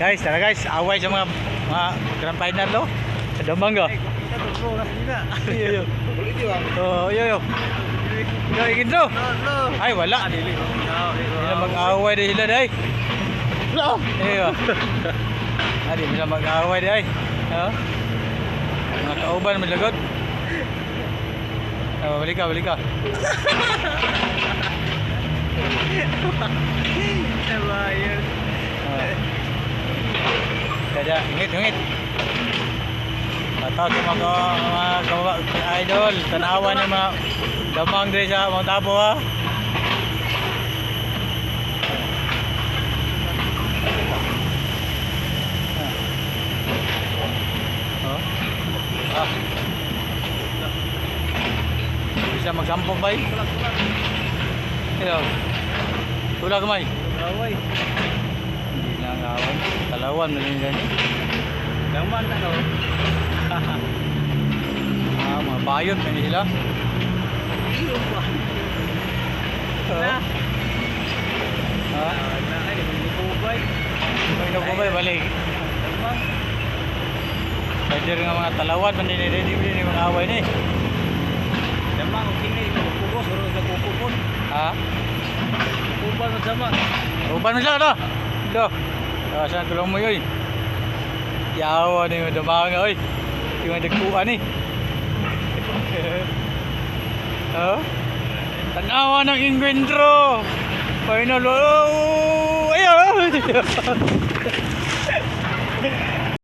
Guys, tara guys, away sa mga mga grand final lo. Sa tak? Yo yo. Oh, yo yo. Yo. Ay wala. Sila mag-away din sila day. No. Iyo. Adi sila mag-away day. Ha? Mga kauban mo lagot. Oh, balik ka, balik ka. Ah. Kaya, ingit, ingit. Ataw sa mga mga kawa, idol, tanawan ng mga damang sa mga tabo ha. Oh. Ah. Bisa magsampok ba eh? Ito. Tula kamay. Away. Hindi na ang awan. Talawan na rin eh. Daman tak kau. Ah, mga bayot na sila. Nah. Ha? Kubay. May nagubay, balik. Daman. Pwede nga mga talawan, man din ready din yung mga away ni. Daman kau kini kau kubos baru sa kubos. Ha? Kubay sama. Uban mo siya, ano? Ito. Ah, saan tulong mo yun? Yawa ni mga damang, oy. Yung mga dagpuan ni. Ha? Tanawa ng inkwentro. Final. Oh, ayaw.